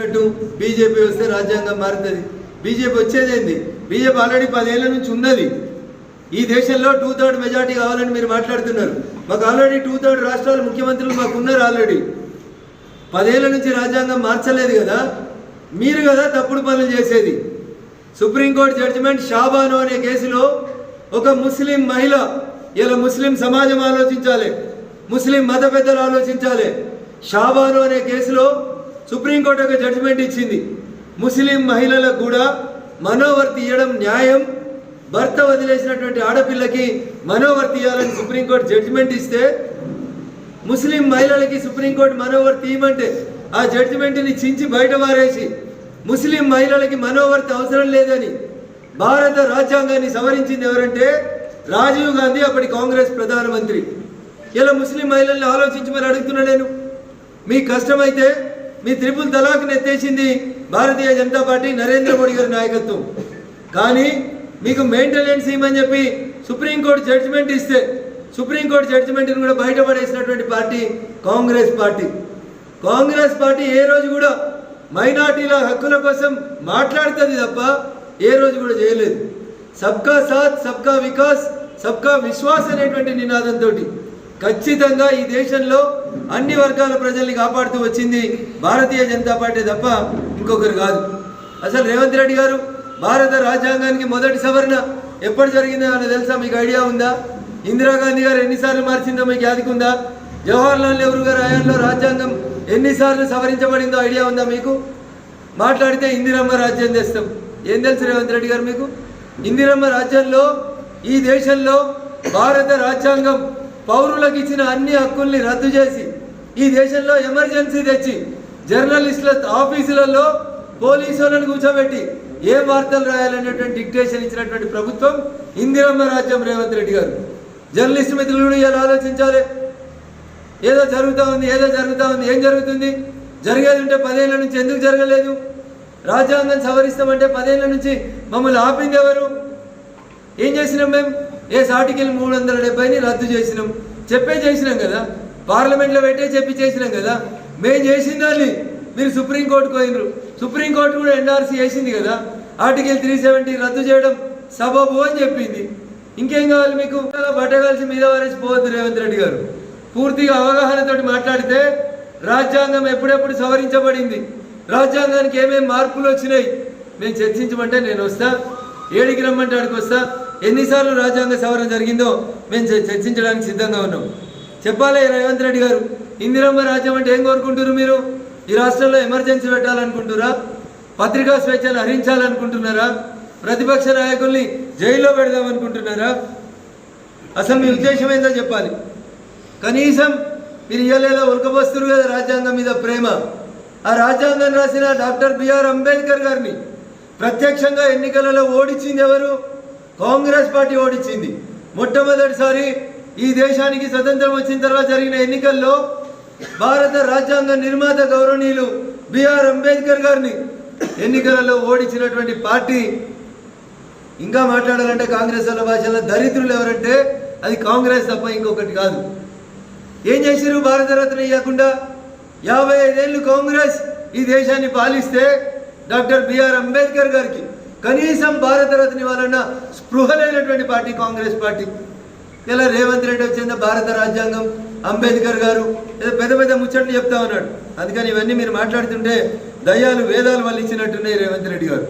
చెప్పినట్టు బీజేపీ వస్తే రాజ్యాంగం మారుతుంది. బీజేపీ వచ్చేదేంది బీజేపీ ఆల్రెడీ పదేళ్ళ నుంచి ఉన్నది. ఈ దేశంలో టూ థర్డ్ మెజార్టీ కావాలని మీరు మాట్లాడుతున్నారు. మాకు ఆల్రెడీ టూ థర్డ్ రాష్ట్రాల ముఖ్యమంత్రులు మాకు ఉన్నారు ఆల్రెడీ పదేళ్ళ నుంచి రాజ్యాంగం మార్చలేదు కదా? మీరు కదా తప్పుడు పనులు చేసేది. సుప్రీంకోర్టు జడ్జిమెంట్ షాబాను అనే కేసులో ఒక ముస్లిం మహిళ ఇలా ముస్లిం సమాజం ఆలోచించాలి. ముస్లిం మత పెద్దలు ఆలోచించాలి. షాబాను అనే కేసులో సుప్రీంకోర్టు ఒక జడ్జిమెంట్ ఇచ్చింది. ముస్లిం మహిళలకు కూడా మనోవర్తి ఇవ్వడం న్యాయం. భర్త వదిలేసినటువంటి ఆడపిల్లకి మనోవర్తి ఇవ్వాలని సుప్రీంకోర్టు జడ్జిమెంట్ ఇస్తే ముస్లిం మహిళలకి సుప్రీంకోర్టు మనోవర్తి ఇవ్వమంటే ఆ జడ్జిమెంట్ని చించి బయట మారేసి ముస్లిం మహిళలకి మనోవర్తి అవసరం లేదని భారత రాజ్యాంగాన్ని సవరించింది ఎవరంటే రాజీవ్ గాంధీ అప్పటి కాంగ్రెస్ ప్రధానమంత్రి. ఇలా ముస్లిం మహిళల్ని ఆలోచించమని అడుగుతున్నా నేను. మీ కష్టమైతే మీ త్రిపుల్ తలాక్ని ఎత్తేసింది భారతీయ జనతా పార్టీ నరేంద్ర మోడీ గారి నాయకత్వం. కానీ మీకు మెయింటెనెన్స్ ఇవ్వమని చెప్పి సుప్రీంకోర్టు జడ్జిమెంట్ ఇస్తే సుప్రీంకోర్టు జడ్జిమెంట్ని కూడా బయటపడేసినటువంటి party Congress party. Congress party ఏ రోజు కూడా మైనార్టీల హక్కుల కోసం మాట్లాడుతుంది తప్ప ఏ రోజు కూడా చేయలేదు. సబ్కా సాత్ సబ్కా వికాస్ సబ్కా విశ్వాస్ అనేటువంటి నినాదంతో ఖచ్చితంగా ఈ దేశంలో అన్ని వర్గాల ప్రజల్ని కాపాడుతూ వచ్చింది భారతీయ జనతా పార్టీ తప్ప ఇంకొకరు కాదు. అసలు రేవంత్ రెడ్డి గారు భారత రాజ్యాంగానికి మొదటి సవరణ ఎప్పుడు జరిగిందో అని తెలుసా? మీకు ఐడియా ఉందా? ఇందిరాగాంధీ గారు ఎన్నిసార్లు మార్చిందో మీకు యాదికుందా జవహర్ లాల్ నెహ్రూ గారు హయాంలో రాజ్యాంగం ఎన్నిసార్లు సవరించబడిందో ఐడియా ఉందా మీకు? మాట్లాడితే ఇందిరమ్మ రాజ్యం తెస్తాం ఏం తెలుసు రేవంత్ రెడ్డి గారు మీకు? ఇందిరమ్మ రాజ్యంలో ఈ దేశంలో భారత రాజ్యాంగం పౌరులకు ఇచ్చిన అన్ని హక్కుల్ని రద్దు చేసి ఈ దేశంలో ఎమర్జెన్సీ తెచ్చి జర్నలిస్టుల ఆఫీసులలో పోలీసులను వాళ్ళని కూర్చోబెట్టి ఏ వార్తలు రాయాలనేటువంటి డిక్టేషన్ ఇచ్చినటువంటి ప్రభుత్వం ఇందిరమ్మ రాజ్యం రేవంత్ రెడ్డి గారు. జర్నలిస్ట్ మిత్రులు కూడా ఇలా ఆలోచించాలి. ఏదో జరుగుతూ ఉంది ఏదో జరుగుతూ ఉంది ఏం జరుగుతుంది? జరిగేది ఉంటే పదేళ్ళ నుంచి ఎందుకు జరగలేదు? రాజ్యాంగం సవరిస్తామంటే పదేళ్ళ నుంచి మమ్మల్ని ఆపింది ఎవరు? ఏం చేసినాం మేము ఎస్ ఆర్టికల్ మూడు వందల డెబ్బైని రద్దు చేసినాం. చెప్పే చేసినాం కదా. పార్లమెంట్లో పెట్టే చెప్పి చేసినాం కదా. మేము చేసిన దాన్ని మీరు సుప్రీంకోర్టుకు పోయినరు. సుప్రీంకోర్టు కూడా ఎన్ఆర్సీ వేసింది కదా. ఆర్టికల్ త్రీ సెవెంటీ రద్దు చేయడం సబబు అని చెప్పింది. ఇంకేం కావాలి మీకు? బట్టగాల్సి మీద వారేసి పోవద్దు రేవంత్ రెడ్డి గారు. పూర్తిగా అవగాహనతోటి మాట్లాడితే రాజ్యాంగం ఎప్పుడెప్పుడు సవరించబడింది? రాజ్యాంగానికి ఏమేమి మార్పులు వచ్చినాయి? మేము చర్చించమంటే నేను వస్తా. ఏడికి రమ్మంటే ఆడికి వస్తా. ఎన్నిసార్లు రాజ్యాంగ సవరణ జరిగిందో మేము చ- చర్చించడానికి సిద్ధంగా ఉన్నాం. చెప్పాలి రేవంత్ రెడ్డి గారు ఇందిరమ్మ రాజ్యం అంటే ఏం కోరుకుంటున్నారు మీరు? ఈ రాష్ట్రంలో ఎమర్జెన్సీ పెట్టాలనుకుంటున్నారా పత్రికా స్వేచ్ఛను హరించాలనుకుంటున్నారా? ప్రతిపక్ష నాయకుల్ని జైల్లో పెడదామనుకుంటున్నారా? అసలు మీ ఉద్దేశం ఏందో చెప్పాలి. కనీసం మీరు ఇయ్యలేదా ఉల్కబోస్తురు కదా రాజ్యాంగం మీద ప్రేమ. ఆ రాజ్యాంగం రాసిన డాక్టర్ బిఆర్ అంబేద్కర్ గారిని ప్రత్యక్షంగా ఎన్నికలలో ఓడించింది ఎవరు? కాంగ్రెస్ పార్టీ ఓడించింది మొట్టమొదటిసారి ఈ దేశానికి స్వతంత్రం వచ్చిన తర్వాత జరిగిన ఎన్నికల్లో భారత రాజ్యాంగ నిర్మాత గౌరవనీయులు బిఆర్ అంబేద్కర్ గారిని ఎన్నికలలో ఓడించినటువంటి పార్టీ ఇంకా మాట్లాడాలంటే కాంగ్రెస్ వాళ్ళ భాషలో దరిద్రులు ఎవరంటే అది కాంగ్రెస్ తప్ప ఇంకొకటి కాదు. ఏం చేసిరు భారతరత్న ఇవ్వకుండా యాభై ఐదేళ్ళు కాంగ్రెస్ ఈ దేశాన్ని పాలిస్తే డాక్టర్ బిఆర్ అంబేద్కర్ గారికి కనీసం భారతరత్న ఇవ్వాలన్న స్పృహ లేనటువంటి పార్టీ కాంగ్రెస్ పార్టీ. ఇలా రేవంత్ రెడ్డి వచ్చిందా భారత రాజ్యాంగం అంబేద్కర్ గారు ఏదో పెద్ద పెద్ద ముచ్చట్లు చెప్తా ఉన్నాడు. అందుకని ఇవన్నీ మీరు మాట్లాడుతుంటే దయ్యాలు వేదాలు వల్లించినట్టున్నాయి రేవంత్ రెడ్డి గారు.